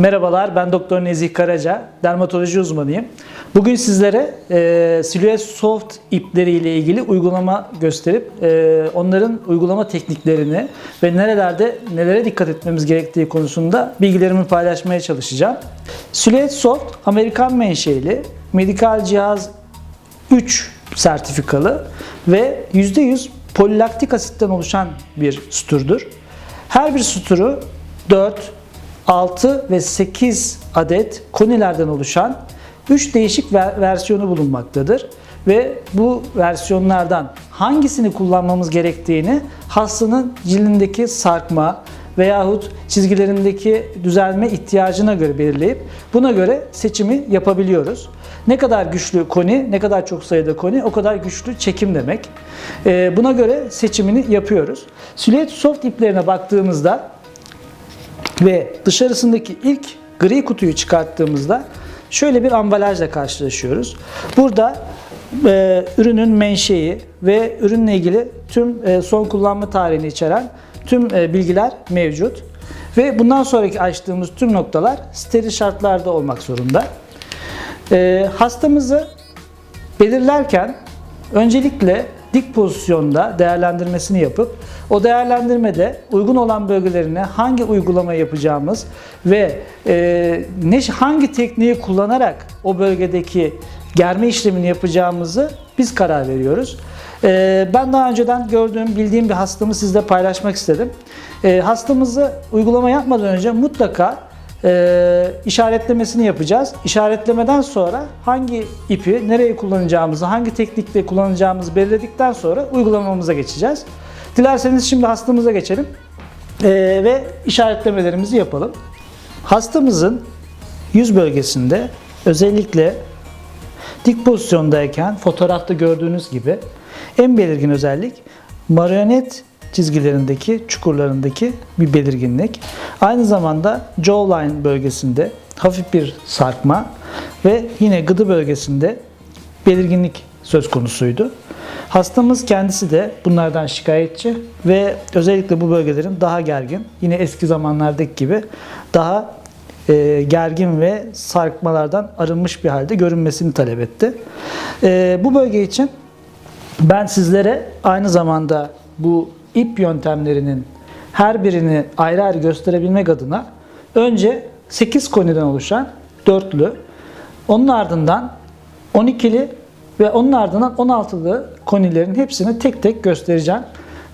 Merhabalar, ben Doktor Nezih Karaca, dermatoloji uzmanıyım. Bugün sizlere e, Silhouette Soft ipleri ile ilgili uygulama gösterip e, onların uygulama tekniklerini ve nerelerde nelere dikkat etmemiz gerektiği konusunda bilgilerimi paylaşmaya çalışacağım. Silhouette Soft, Amerikan menşeli medikal cihaz 3 sertifikalı ve %100 polilaktik asitten oluşan bir sütürdür. Her bir sütürü 4, 6 ve 8 adet konilerden oluşan 3 değişik ver- versiyonu bulunmaktadır. Ve bu versiyonlardan hangisini kullanmamız gerektiğini hastanın cildindeki sarkma veyahut çizgilerindeki düzelme ihtiyacına göre belirleyip buna göre seçimi yapabiliyoruz. Ne kadar güçlü koni, ne kadar çok sayıda koni o kadar güçlü çekim demek. Ee, buna göre seçimini yapıyoruz. Silhouette soft iplerine baktığımızda ve dışarısındaki ilk gri kutuyu çıkarttığımızda şöyle bir ambalajla karşılaşıyoruz. Burada e, ürünün menşei ve ürünle ilgili tüm e, son kullanma tarihini içeren tüm e, bilgiler mevcut. Ve bundan sonraki açtığımız tüm noktalar steril şartlarda olmak zorunda. E, hastamızı belirlerken öncelikle dik pozisyonda değerlendirmesini yapıp o değerlendirmede uygun olan bölgelerine hangi uygulama yapacağımız ve e, ne hangi tekniği kullanarak o bölgedeki germe işlemini yapacağımızı biz karar veriyoruz. E, ben daha önceden gördüğüm, bildiğim bir hastamı sizle paylaşmak istedim. E, hastamızı uygulama yapmadan önce mutlaka e, işaretlemesini yapacağız. İşaretlemeden sonra hangi ipi nereye kullanacağımızı, hangi teknikle kullanacağımızı belirledikten sonra uygulamamıza geçeceğiz. Dilerseniz şimdi hastamıza geçelim e, ve işaretlemelerimizi yapalım. Hastamızın yüz bölgesinde özellikle dik pozisyondayken fotoğrafta gördüğünüz gibi en belirgin özellik marionet çizgilerindeki, çukurlarındaki bir belirginlik. Aynı zamanda jawline bölgesinde hafif bir sarkma ve yine gıdı bölgesinde belirginlik söz konusuydu. Hastamız kendisi de bunlardan şikayetçi ve özellikle bu bölgelerin daha gergin, yine eski zamanlardaki gibi daha e, gergin ve sarkmalardan arınmış bir halde görünmesini talep etti. E, bu bölge için ben sizlere aynı zamanda bu ip yöntemlerinin her birini ayrı ayrı gösterebilmek adına önce 8 koniden oluşan dörtlü, onun ardından 12'li ve onun ardından 16'lı konilerin hepsini tek tek göstereceğim.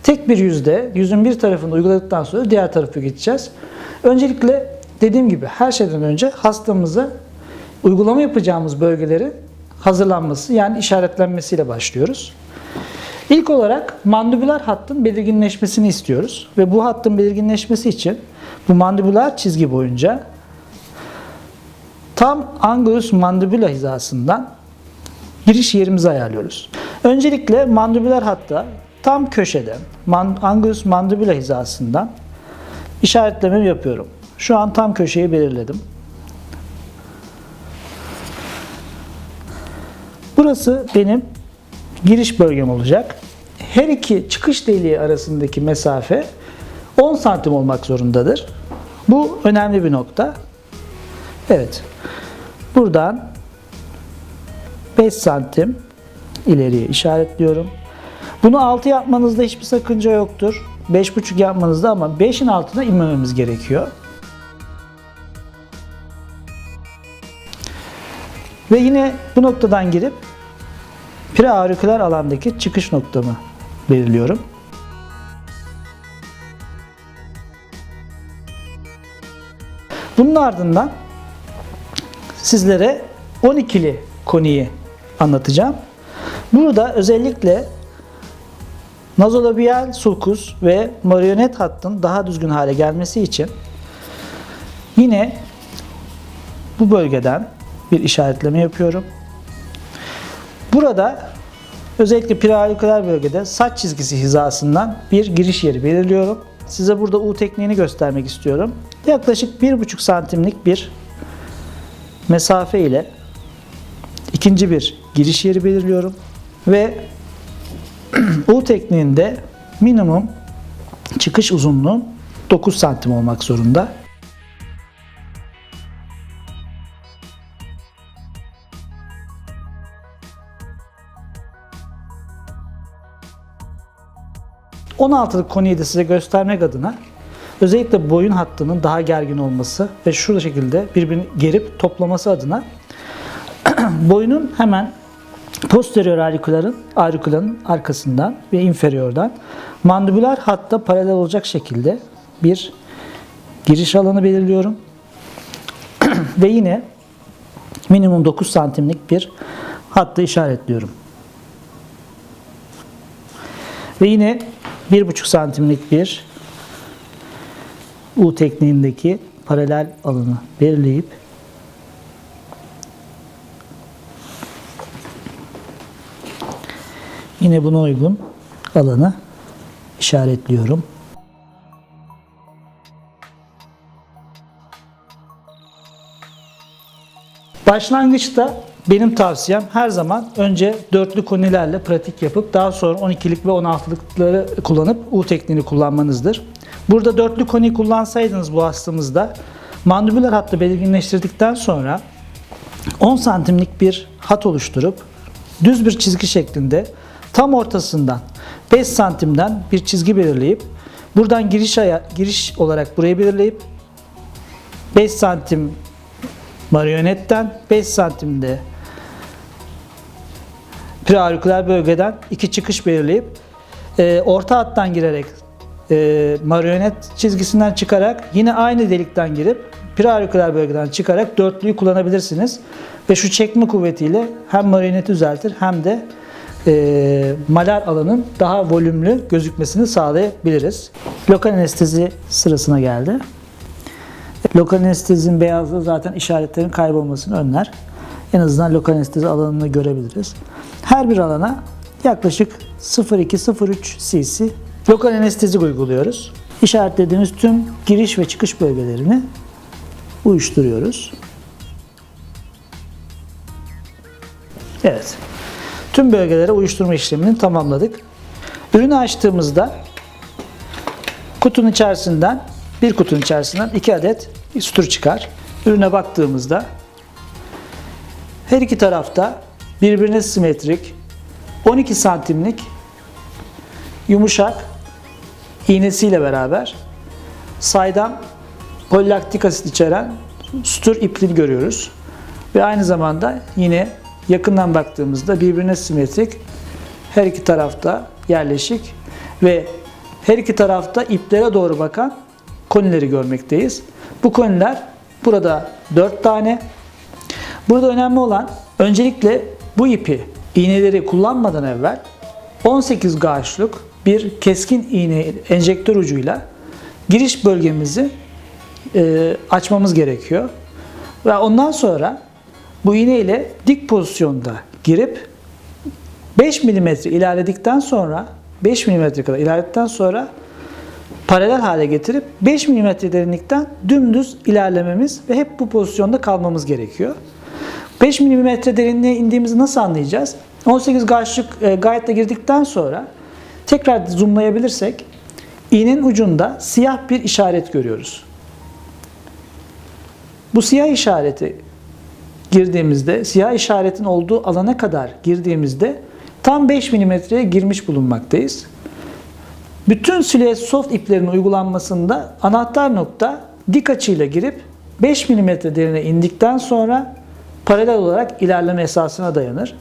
Tek bir yüzde, yüzün bir tarafını uyguladıktan sonra diğer tarafa geçeceğiz. Öncelikle dediğim gibi her şeyden önce hastamızı uygulama yapacağımız bölgeleri hazırlanması yani işaretlenmesiyle başlıyoruz. İlk olarak mandibüler hattın belirginleşmesini istiyoruz. Ve bu hattın belirginleşmesi için bu mandibüler çizgi boyunca tam angulus mandibula hizasından giriş yerimizi ayarlıyoruz. Öncelikle mandibüler hatta tam köşede man- angulus mandibula hizasından işaretlememi yapıyorum. Şu an tam köşeyi belirledim. Burası benim giriş bölgem olacak. Her iki çıkış deliği arasındaki mesafe 10 santim olmak zorundadır. Bu önemli bir nokta. Evet. Buradan 5 santim ileriye işaretliyorum. Bunu 6 yapmanızda hiçbir sakınca yoktur. 5,5 yapmanızda ama 5'in altına inmememiz gerekiyor. Ve yine bu noktadan girip preaurikular alandaki çıkış noktamı belirliyorum. Bunun ardından sizlere 12'li koniyi anlatacağım. Burada özellikle nazolabiyal sulcus ve marionet hattın daha düzgün hale gelmesi için yine bu bölgeden bir işaretleme yapıyorum. Burada özellikle preaurikular bölgede saç çizgisi hizasından bir giriş yeri belirliyorum. Size burada U tekniğini göstermek istiyorum. Yaklaşık 1,5 santimlik bir mesafe ile ikinci bir giriş yeri belirliyorum. Ve U tekniğinde minimum çıkış uzunluğum 9 santim olmak zorunda. 16'lık konuyu da size göstermek adına özellikle boyun hattının daha gergin olması ve şu şekilde birbirini gerip toplaması adına boyunun hemen posterior aurikuların, aurikulanın arkasından ve inferiordan mandibüler hatta paralel olacak şekilde bir giriş alanı belirliyorum. ve yine minimum 9 santimlik bir hattı işaretliyorum. Ve yine 1,5 santimlik bir U tekniğindeki paralel alanı belirleyip yine buna uygun alanı işaretliyorum. Başlangıçta benim tavsiyem her zaman önce dörtlü konilerle pratik yapıp daha sonra 12'lik ve 16'lıkları kullanıp U tekniğini kullanmanızdır. Burada dörtlü koniyi kullansaydınız bu hastamızda mandibüler hattı belirginleştirdikten sonra 10 santimlik bir hat oluşturup düz bir çizgi şeklinde tam ortasından 5 santimden bir çizgi belirleyip buradan giriş aya giriş olarak burayı belirleyip 5 santim marionetten 5 santimde preaurikular bölgeden iki çıkış belirleyip e, orta hattan girerek e, marionet çizgisinden çıkarak yine aynı delikten girip preaurikular bölgeden çıkarak dörtlüyü kullanabilirsiniz. Ve şu çekme kuvvetiyle hem marioneti düzeltir hem de e, malar alanın daha volümlü gözükmesini sağlayabiliriz. Lokal anestezi sırasına geldi. Lokal anestezinin beyazlığı zaten işaretlerin kaybolmasını önler. En azından lokal anestezi alanını görebiliriz. Her bir alana yaklaşık 0,2-0,3 cc lokal anestezi uyguluyoruz. İşaretlediğimiz tüm giriş ve çıkış bölgelerini uyuşturuyoruz. Evet. Tüm bölgelere uyuşturma işlemini tamamladık. Ürünü açtığımızda kutunun içerisinden bir kutunun içerisinden iki adet sutur çıkar. Ürüne baktığımızda her iki tarafta birbirine simetrik 12 santimlik yumuşak iğnesiyle beraber saydam polilaktik asit içeren sutur ipliğini görüyoruz. Ve aynı zamanda yine yakından baktığımızda birbirine simetrik her iki tarafta yerleşik ve her iki tarafta iplere doğru bakan konileri görmekteyiz. Bu koniler burada 4 tane. Burada önemli olan öncelikle bu ipi iğneleri kullanmadan evvel 18 gauge'luk bir keskin iğne enjektör ucuyla giriş bölgemizi e, açmamız gerekiyor. Ve ondan sonra bu iğne ile dik pozisyonda girip 5 mm ilerledikten sonra 5 mm kadar ilerledikten sonra paralel hale getirip 5 mm derinlikten dümdüz ilerlememiz ve hep bu pozisyonda kalmamız gerekiyor. 5 mm derinliğe indiğimizi nasıl anlayacağız? 18 gauge'lık e, girdikten sonra tekrar zoomlayabilirsek iğnenin ucunda siyah bir işaret görüyoruz. Bu siyah işareti girdiğimizde, siyah işaretin olduğu alana kadar girdiğimizde tam 5 mm'ye girmiş bulunmaktayız. Bütün silüet soft iplerin uygulanmasında anahtar nokta dik açıyla girip 5 mm derine indikten sonra paralel olarak ilerleme esasına dayanır.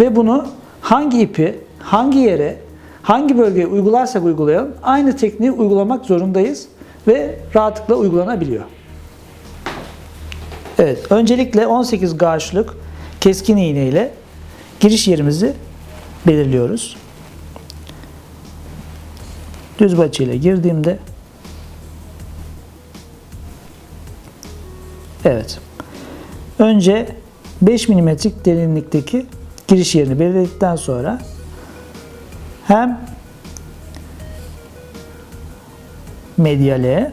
Ve bunu hangi ipi, hangi yere, hangi bölgeye uygularsak uygulayalım aynı tekniği uygulamak zorundayız ve rahatlıkla uygulanabiliyor. Evet, öncelikle 18 gauge'lık keskin iğne ile giriş yerimizi belirliyoruz. Düz bir açıyla girdiğimde Evet. Önce 5 milimetrik derinlikteki giriş yerini belirledikten sonra hem medyale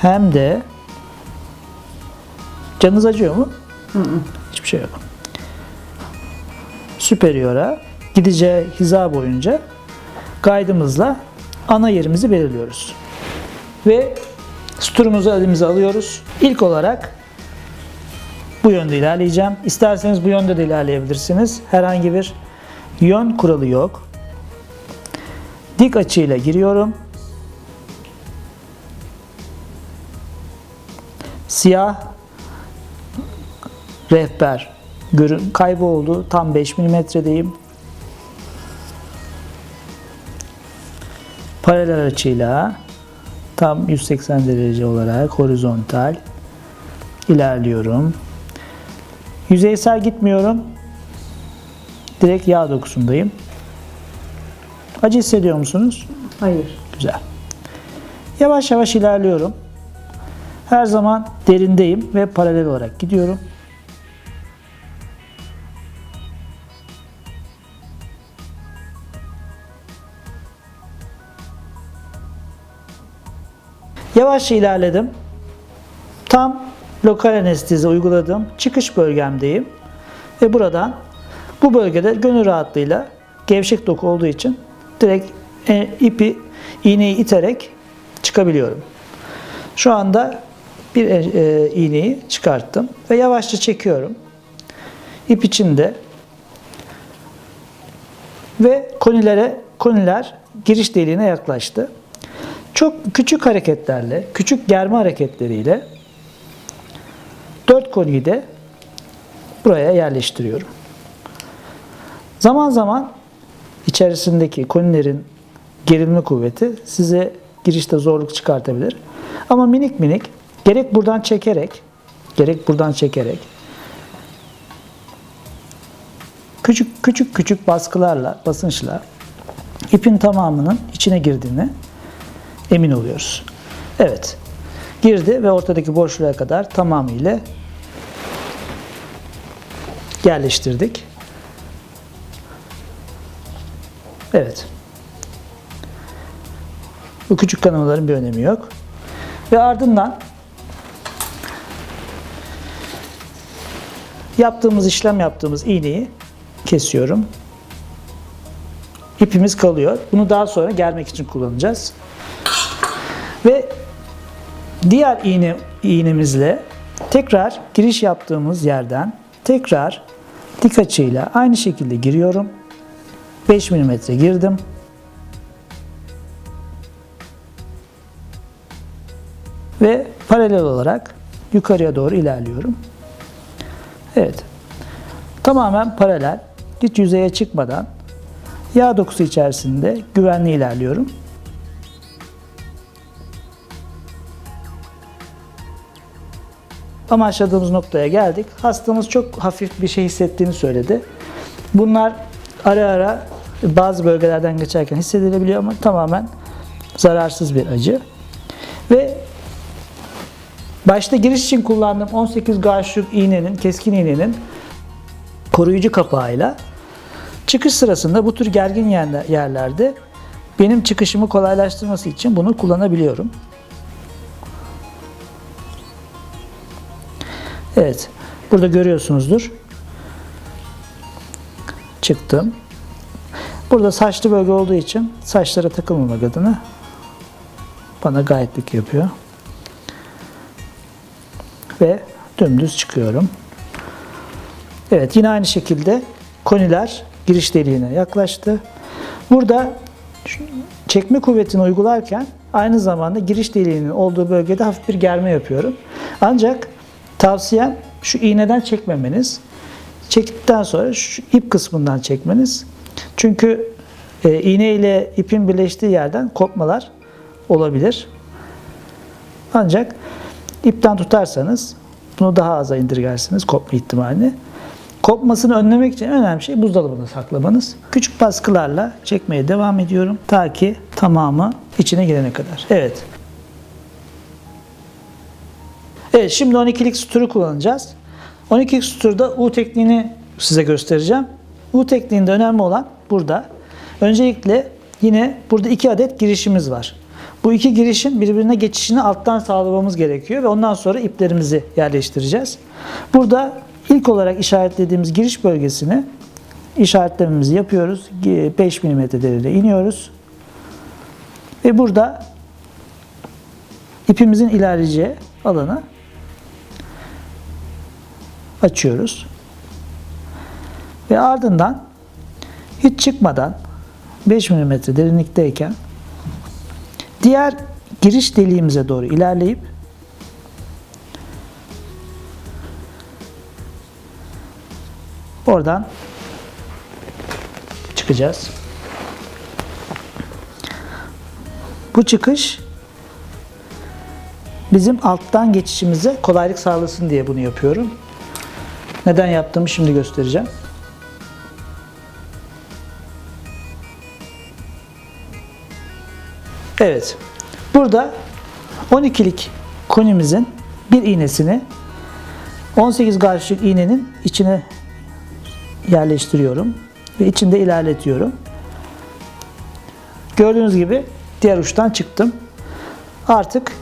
hem de canınız acıyor mu? Hiçbir şey yok. Superior'a gideceği hiza boyunca kaydımızla ana yerimizi belirliyoruz. Ve Sturumuzu elimize alıyoruz. İlk olarak bu yönde ilerleyeceğim. İsterseniz bu yönde de ilerleyebilirsiniz. Herhangi bir yön kuralı yok. Dik açıyla giriyorum. Siyah rehber görün kayboldu. Tam 5 milimetredeyim. Paralel açıyla tam 180 derece olarak horizontal ilerliyorum. Yüzeysel gitmiyorum. Direkt yağ dokusundayım. Acı hissediyor musunuz? Hayır. Güzel. Yavaş yavaş ilerliyorum. Her zaman derindeyim ve paralel olarak gidiyorum. Yavaşça ilerledim. Tam lokal anestezi uyguladığım çıkış bölgemdeyim. Ve buradan bu bölgede gönül rahatlığıyla gevşek doku olduğu için direkt e, ipi iğneyi iterek çıkabiliyorum. Şu anda bir e, e, iğneyi çıkarttım ve yavaşça çekiyorum. İp içinde ve konilere koniler giriş deliğine yaklaştı. Çok küçük hareketlerle, küçük germe hareketleriyle dört koniyi de buraya yerleştiriyorum. Zaman zaman içerisindeki konilerin gerilme kuvveti size girişte zorluk çıkartabilir. Ama minik minik gerek buradan çekerek gerek buradan çekerek küçük küçük küçük baskılarla, basınçla ipin tamamının içine girdiğini emin oluyoruz. Evet. Girdi ve ortadaki boşluğa kadar tamamıyla yerleştirdik. Evet. Bu küçük kanalların bir önemi yok. Ve ardından yaptığımız işlem yaptığımız iğneyi kesiyorum. İpimiz kalıyor. Bunu daha sonra germek için kullanacağız. Ve diğer iğne iğnemizle tekrar giriş yaptığımız yerden tekrar dik açıyla aynı şekilde giriyorum. 5 mm girdim. Ve paralel olarak yukarıya doğru ilerliyorum. Evet. Tamamen paralel. Hiç yüzeye çıkmadan yağ dokusu içerisinde güvenli ilerliyorum. Amaçladığımız noktaya geldik. Hastamız çok hafif bir şey hissettiğini söyledi. Bunlar ara ara bazı bölgelerden geçerken hissedilebiliyor ama tamamen zararsız bir acı. Ve başta giriş için kullandığım 18 gauge'luk iğnenin, keskin iğnenin koruyucu kapağıyla çıkış sırasında bu tür gergin yerler- yerlerde benim çıkışımı kolaylaştırması için bunu kullanabiliyorum. Evet. Burada görüyorsunuzdur. Çıktım. Burada saçlı bölge olduğu için saçlara takılmamak adına bana gayetlik yapıyor. Ve dümdüz çıkıyorum. Evet yine aynı şekilde koniler giriş deliğine yaklaştı. Burada çekme kuvvetini uygularken aynı zamanda giriş deliğinin olduğu bölgede hafif bir germe yapıyorum. Ancak tavsiyem şu iğneden çekmemeniz. Çektikten sonra şu ip kısmından çekmeniz. Çünkü e, iğne ile ipin birleştiği yerden kopmalar olabilir. Ancak ipten tutarsanız bunu daha aza indirgersiniz kopma ihtimalini. Kopmasını önlemek için önemli şey buzdolabında saklamanız. Küçük baskılarla çekmeye devam ediyorum ta ki tamamı içine girene kadar. Evet. Evet şimdi 12'lik sütürü kullanacağız. 12'lik sütürde U tekniğini size göstereceğim. U tekniğinde önemli olan burada. Öncelikle yine burada iki adet girişimiz var. Bu iki girişin birbirine geçişini alttan sağlamamız gerekiyor ve ondan sonra iplerimizi yerleştireceğiz. Burada ilk olarak işaretlediğimiz giriş bölgesini işaretlememizi yapıyoruz. 5 mm derine iniyoruz. Ve burada ipimizin ilerleyeceği alanı açıyoruz. Ve ardından hiç çıkmadan 5 mm derinlikteyken diğer giriş deliğimize doğru ilerleyip oradan çıkacağız. Bu çıkış bizim alttan geçişimize kolaylık sağlasın diye bunu yapıyorum. Neden yaptığımı şimdi göstereceğim. Evet. Burada 12'lik konimizin bir iğnesini 18 karşılık iğnenin içine yerleştiriyorum ve içinde ilerletiyorum. Gördüğünüz gibi diğer uçtan çıktım. Artık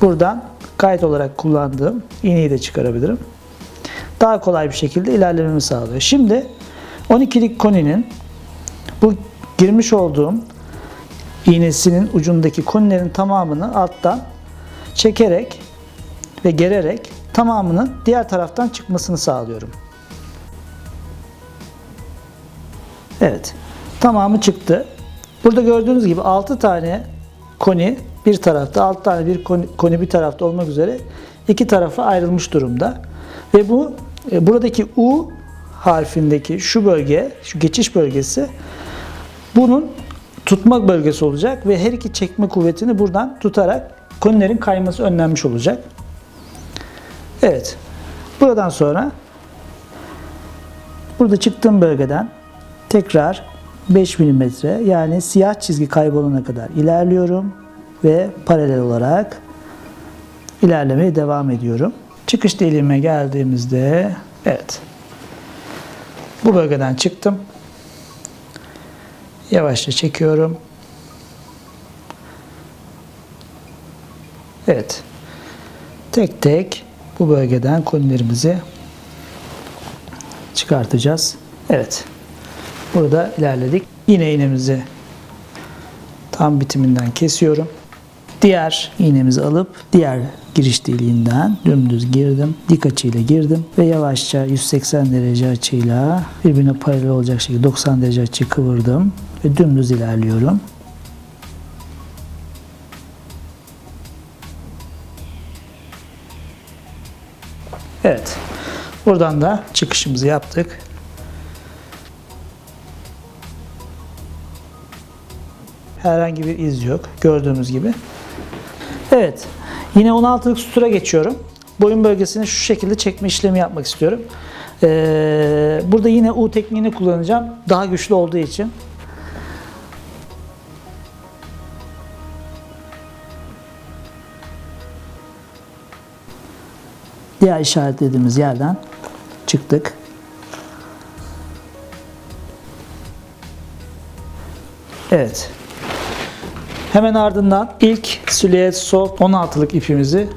buradan kayıt olarak kullandığım iğneyi de çıkarabilirim. Daha kolay bir şekilde ilerlememi sağlıyor. Şimdi 12'lik koninin bu girmiş olduğum iğnesinin ucundaki konilerin tamamını alttan çekerek ve gererek tamamının diğer taraftan çıkmasını sağlıyorum. Evet. Tamamı çıktı. Burada gördüğünüz gibi 6 tane koni bir tarafta, 6 tane bir koni, koni bir tarafta olmak üzere iki tarafa ayrılmış durumda. Ve bu buradaki U harfindeki şu bölge, şu geçiş bölgesi bunun tutmak bölgesi olacak ve her iki çekme kuvvetini buradan tutarak konilerin kayması önlenmiş olacak. Evet. Buradan sonra burada çıktığım bölgeden tekrar 5 mm yani siyah çizgi kaybolana kadar ilerliyorum ve paralel olarak ilerlemeye devam ediyorum. Çıkış deliğime geldiğimizde evet bu bölgeden çıktım. Yavaşça çekiyorum. Evet. Tek tek bu bölgeden konilerimizi çıkartacağız. Evet. Burada ilerledik. Yine iğnemizi tam bitiminden kesiyorum. Diğer iğnemizi alıp diğer giriş deliğinden dümdüz girdim. Dik açıyla girdim ve yavaşça 180 derece açıyla birbirine paralel olacak şekilde 90 derece açıyı kıvırdım ve dümdüz ilerliyorum. Evet. Buradan da çıkışımızı yaptık. Herhangi bir iz yok. Gördüğünüz gibi. Evet. Yine 16'lık sütura geçiyorum. Boyun bölgesini şu şekilde çekme işlemi yapmak istiyorum. Ee, burada yine U tekniğini kullanacağım. Daha güçlü olduğu için. Diğer işaretlediğimiz yerden çıktık. Evet. Hemen ardından ilk Silhouette Soft 16'lık ipimizi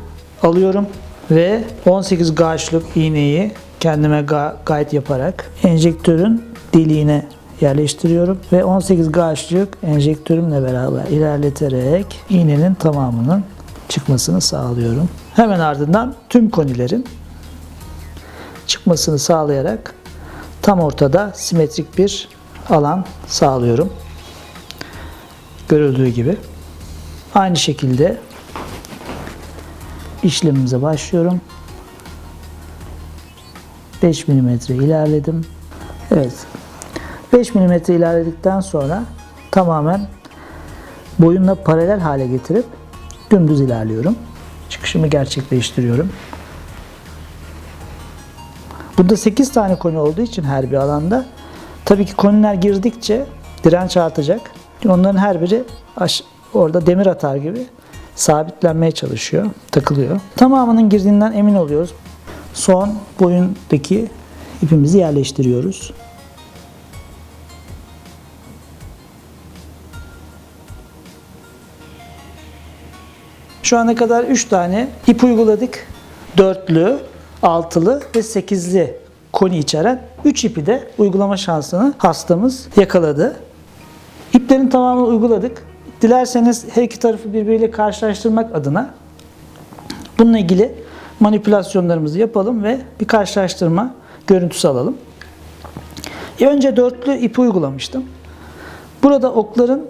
alıyorum ve 18 gauge'lık iğneyi kendime ga- gayet yaparak enjektörün deliğine yerleştiriyorum ve 18 gauge'lık enjektörümle beraber ilerleterek iğnenin tamamının çıkmasını sağlıyorum. Hemen ardından tüm konilerin çıkmasını sağlayarak tam ortada simetrik bir alan sağlıyorum. Görüldüğü gibi. Aynı şekilde işlemimize başlıyorum. 5 mm ilerledim. Evet. 5 mm ilerledikten sonra tamamen boyunla paralel hale getirip dümdüz ilerliyorum. Çıkışımı gerçekleştiriyorum. Burada 8 tane koni olduğu için her bir alanda tabii ki koniler girdikçe direnç artacak. Onların her biri orada demir atar gibi sabitlenmeye çalışıyor, takılıyor. Tamamının girdiğinden emin oluyoruz. Son boyundaki ipimizi yerleştiriyoruz. Şu ana kadar 3 tane ip uyguladık. Dörtlü, altılı ve sekizli koni içeren 3 ipi de uygulama şansını hastamız yakaladı. İplerin tamamını uyguladık. Dilerseniz her iki tarafı birbiriyle karşılaştırmak adına bununla ilgili manipülasyonlarımızı yapalım ve bir karşılaştırma görüntüsü alalım. E, Önce dörtlü ipi uygulamıştım. Burada okların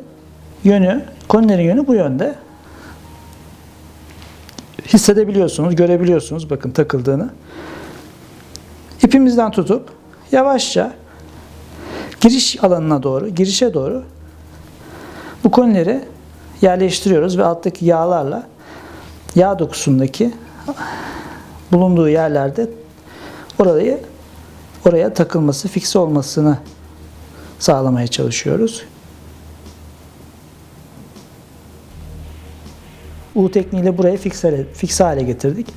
yönü, konilerin yönü bu yönde. Hissedebiliyorsunuz, görebiliyorsunuz bakın takıldığını. İpimizden tutup yavaşça giriş alanına doğru, girişe doğru bu konileri yerleştiriyoruz ve alttaki yağlarla yağ dokusundaki bulunduğu yerlerde orayı oraya takılması, fikse olmasını sağlamaya çalışıyoruz. U tekniğiyle burayı fikse, fikse hale getirdik.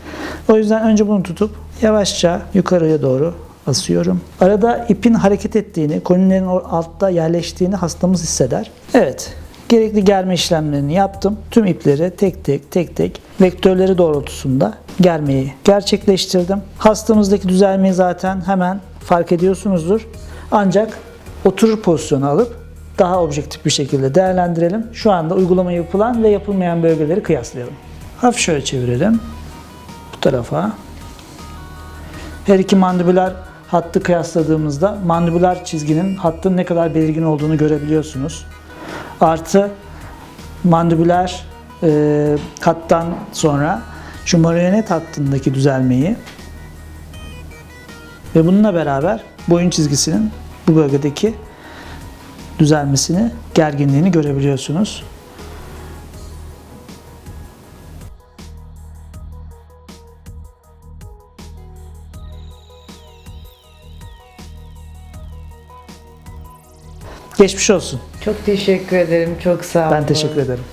O yüzden önce bunu tutup yavaşça yukarıya doğru asıyorum. Arada ipin hareket ettiğini, konilerin altta yerleştiğini hastamız hisseder. Evet, gerekli germe işlemlerini yaptım. Tüm ipleri tek tek tek tek vektörleri doğrultusunda germeyi gerçekleştirdim. Hastamızdaki düzelmeyi zaten hemen fark ediyorsunuzdur. Ancak oturur pozisyonu alıp daha objektif bir şekilde değerlendirelim. Şu anda uygulama yapılan ve yapılmayan bölgeleri kıyaslayalım. Hafif şöyle çevirelim. Bu tarafa. Her iki mandibüler hattı kıyasladığımızda mandibüler çizginin hattın ne kadar belirgin olduğunu görebiliyorsunuz. Artı mandibüler e, hattan sonra şu marionet hattındaki düzelmeyi ve bununla beraber boyun çizgisinin bu bölgedeki düzelmesini, gerginliğini görebiliyorsunuz. Geçmiş olsun. Çok teşekkür ederim. Çok sağ olun. Ben teşekkür ederim.